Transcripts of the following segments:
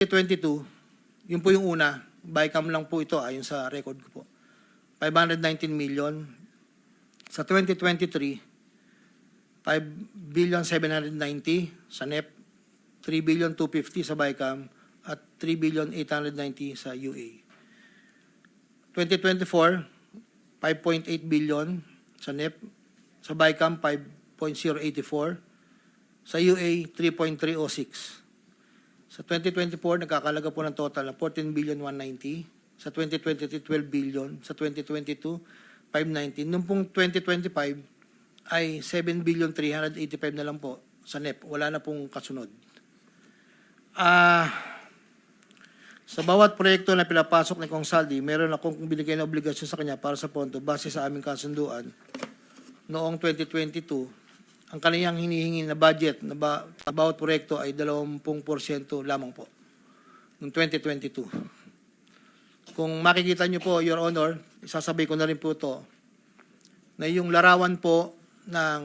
2022, yun po yung una, bycam lang po ito ayon sa record ko po. 519 million. Sa 2023, 5 billion 790 sa NEP, 3 billion 250 sa bycam, at 3 billion 890 sa UA. 2024, 5.8 billion sa NEP, sa bycam 5.084, sa UA 3.306. Sa 2024, nagkakalaga po ng total na 14 billion 190. Sa 2023, 12 billion. Sa 2022, 519. Noong pong 2025 ay 7 billion 385 na lang po sa NEP. Wala na pong kasunod. Ah, sa bawat proyekto na pinapasok ni Kong Saldi, meron akong binigay na obligasyon sa kanya para sa pondo base sa aming kasunduan noong 2022 ang kaniyang hinihingi na budget na ba, bawat proyekto ay 20% lamang po noong 2022. Kung makikita niyo po, Your Honor, isasabay ko na rin po to na yung larawan po ng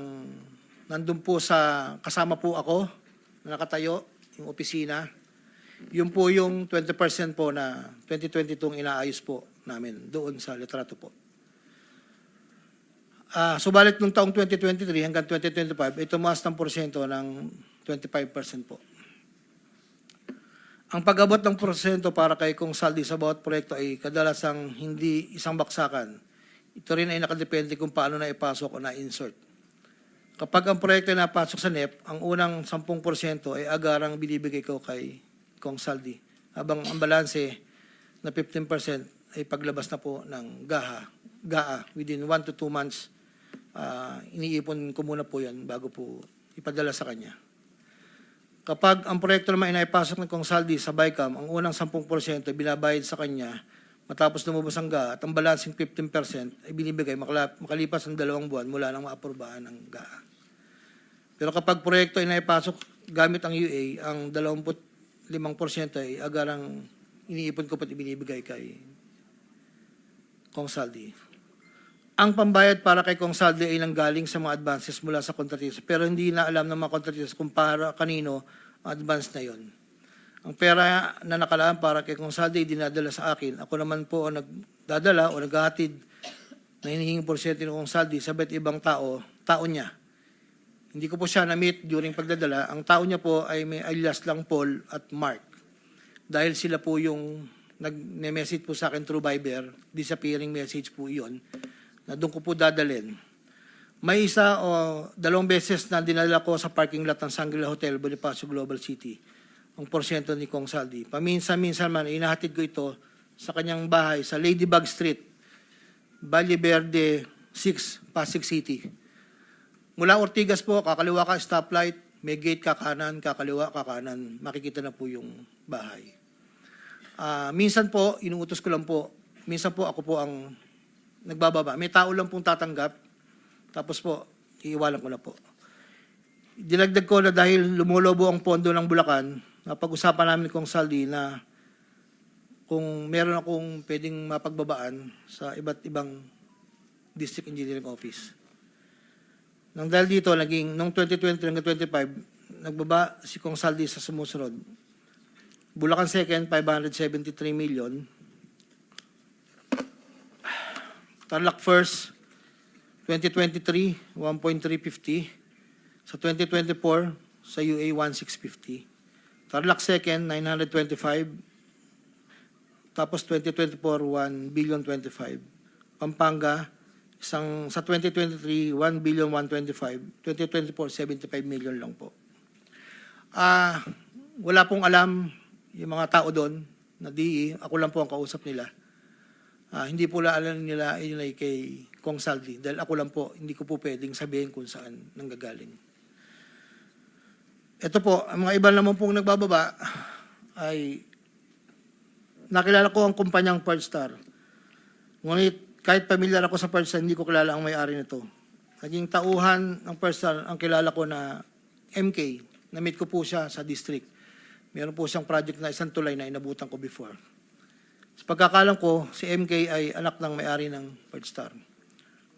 nandun po sa kasama po ako na nakatayo, yung opisina, yun po yung 20% po na 2022 ang inaayos po namin doon sa litrato po. Ah, subalit nung taong 2023 hanggang 2025, ay tumaas ng porsyento ng 25% po. Ang pag-abot ng porsyento para kay Kong Saldi sa bawat proyekto ay kadalasang hindi isang baksakan. Ito rin ay nakadepende kung paano na ipasok o na-insert. Kapag ang proyekto ay napasok sa NEP, ang unang 10% ay agarang binibigay ko kay Kong Saldi. Habang ang balanse na 15% ay paglabas na po ng GAHA, GAA within 1 to 2 months Ah, iniipon ko muna po yan bago po ipadala sa kanya. Kapag ang proyekto naman ay naipasok ng Kong Saldi sa BICAM, ang unang 10% ay binabayad sa kanya matapos lumabas ang GA at ang balancing 15% ay binibigay makalipas ang dalawang buwan mula nang maaprubahan ng GA. Pero kapag proyekto ay naipasok gamit ang UA, ang 25% ay agarang iniipon ko pati binibigay kay Kong Saldi. Ang pambayad para kay Kong Saldi ay nanggaling sa mga advances mula sa kontratista pero hindi na alam ng mga kontratista kung para kanino advance na yon. Ang pera na nakalaan para kay Kong Saldi ay dinadala sa akin. Ako naman po ang nagdadala o naghahatid na hinihinging porsyento ng Kong Saldi sa iba't ibang tao, tao niya. Hindi ko po siya na-meet during pagdadala. Ang tao niya po ay may alias lang Paul at Mark. Dahil sila po yung nag-message po sa akin through Viber, disappearing message po iyon na doon ko po dadalhin. May isa o dalawang beses na dinala ko sa parking lot ng Shangri-La Hotel, Bonifacio Global City, ang porsyento ni Kong Saldi. Paminsan-minsan man, inahatid ko ito sa kanyang bahay sa Ladybug Street, Valle Verde 6, Pasig City. Mula Ortigas po, kakaliwa ka stoplight, may gate kakanan, kakaliwa kakanan, makikita na po yung bahay. Ah, minsan po, inuutos ko lang po, minsan po ako po ang nagbababa. May tao lang pong tatanggap. Tapos po, iiwalan ko na po. Dinagdag ko na dahil lumulobo ang pondo ng Bulacan, napag-usapan namin kong Saldi na kung meron akong pwedeng mapagbabaan sa iba't ibang district engineering office. Nang dahil dito, naging, noong 2020 hanggang 25, nagbaba si Kong Saldi sa sumusunod. Bulacan second, 573 million. Tarlac First, 2023, 1.350. Sa 2024, sa UA, 1.650. Tarlac Second, 925. Tapos 2024, 1 billion 25. Pampanga, isang, sa 2023, 1 billion 125. 2024, 75 million lang po. Ah, wala pong alam yung mga tao doon na DE. Ako lang po ang kausap nila. Ah, hindi po la- alam nila yun ay kay Kong Saldi. Dahil ako lang po, hindi ko po pwedeng sabihin kung saan nanggagaling. Ito po, ang mga iba naman pong nagbababa ay nakilala ko ang kumpanyang Star. Ngunit kahit pamilyar ako sa Star, hindi ko kilala ang may-ari nito. Naging tauhan ng Star ang kilala ko na MK. Na-meet ko po siya sa district. Meron po siyang project na isang tulay na inabutan ko before. Sa pagkakalam ko, si MK ay anak ng may-ari ng Star.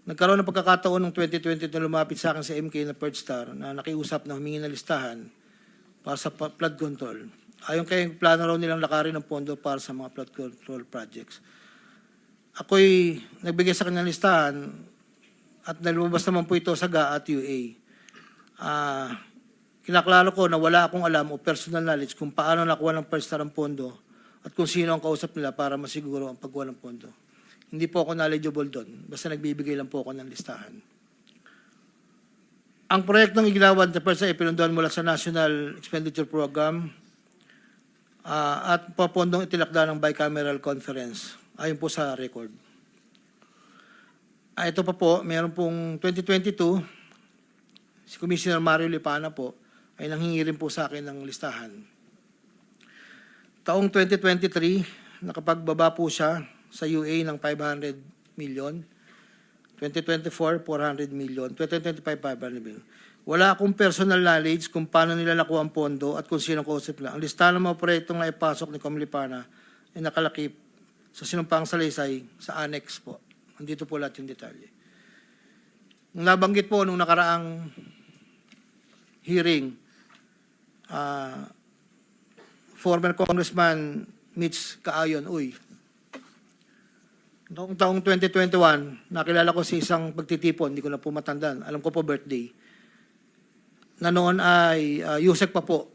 Nagkaroon ng pagkakataon ng 2020 na lumapit sa akin si MK na Star na nakiusap na humingi ng listahan para sa flood control. Ayon kay plano raw nilang lakarin ng pondo para sa mga flood control projects. Ako'y nagbigay sa kanyang listahan at nalumabas naman po ito sa GA at UA. Ah, kinaklaro ko na wala akong alam o personal knowledge kung paano nakuha ng first star ang pondo at kung sino ang kausap nila para masiguro ang pagkuha ng pondo. Hindi po ako knowledgeable doon. Basta nagbibigay lang po ako ng listahan. Ang proyektong iginawan sa PERSA ay pinunduan mula sa National Expenditure Program ah, at papondong itinakda ng bicameral conference ayon po sa record. Ah, ito pa po, meron pong 2022, si Commissioner Mario Lipana po ay nanghingi rin po sa akin ng listahan. Taong 2023, nakapagbaba po siya sa UA ng 500 million. 2024, 400 million. 2025, 500 million. Wala akong personal knowledge kung paano nila nakuha ang pondo at kung sino kausap nila. Ang listahan ng mga proyektong na ipasok ni Comlipana ay nakalakip sa sinumpang salaysay sa annex po. Andito po lahat yung detalye. Nabanggit po nung nakaraang hearing, ah, former Congressman Mitch Kaayon, uy, noong taong 2021, nakilala ko si isang pagtitipon, hindi ko na po matandaan, alam ko po birthday, na noon ay uh, Yusek pa po,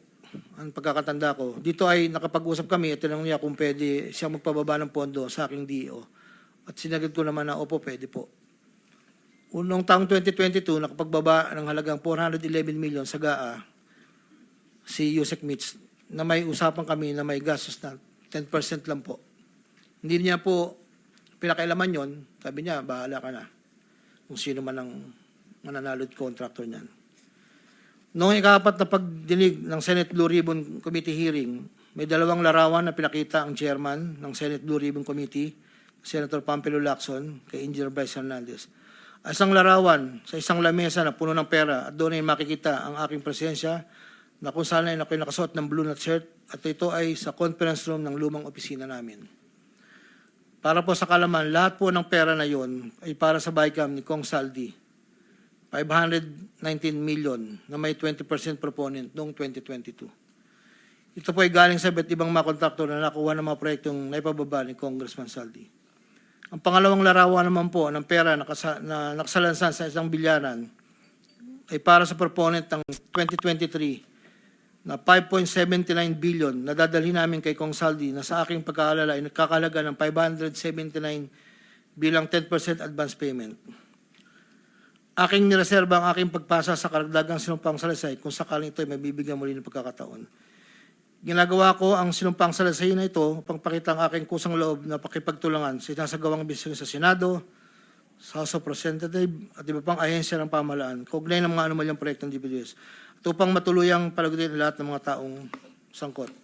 ang pagkakatanda ko. Dito ay nakapag-usap kami at tinanong niya kung pwede siya magpababa ng pondo sa aking DO. At sinagot ko naman na, opo, pwede po. Unong taong 2022, nakapagbaba ng halagang 411 million sa GAA, si Yusek Mitch, na may usapan kami na may gastos na 10% lang po. Hindi niya po pinakailaman yon, sabi niya, bahala ka na. Kung sino man ang mananalo at contractor niyan. Noong ikapat na pagdinig ng Senate Blue Ribbon Committee hearing, may dalawang larawan na pinakita ang chairman ng Senate Blue Ribbon Committee, Senator Pampelo Lacson, kay Engineer Bryce Hernandez. Isang larawan sa isang lamesa na puno ng pera at doon ay makikita ang aking presensya na kung saan ay ako'y nakasuot ng blue na shirt at ito ay sa conference room ng lumang opisina namin. Para po sa kalaman, lahat po ng pera na yon ay para sa BICAM ni Kong Saldi. 519 million na may 20% proponent noong 2022. Ito po ay galing sa iba't ibang mga kontraktor na nakuha ng mga proyektong naipababa ni Congressman Saldi. Ang pangalawang larawan naman po ng pera na, kasa, na nakasalansan sa isang bilyaran ay para sa proponent ng 2023 na 5.79 billion na dadalhin namin kay Kong Saldi na sa aking pagkaalala ay nagkakalaga ng 579 bilang 10% advance payment. Aking nireserba ang aking pagpasa sa karagdagang sinumpang salasay kung sakaling ito ay mabibigyan muli ng pagkakataon. Ginagawa ko ang sinumpang salasay na ito upang pakita ang aking kusang loob na pakipagtulangan sa sinasagawang bisyo sa Senado, sa House of Representative at iba pang ahensya ng pamahalaan, kaugnay ng mga anumalyang proyektong DPWS, upang matuluyang palagutin lahat ng mga taong sangkot.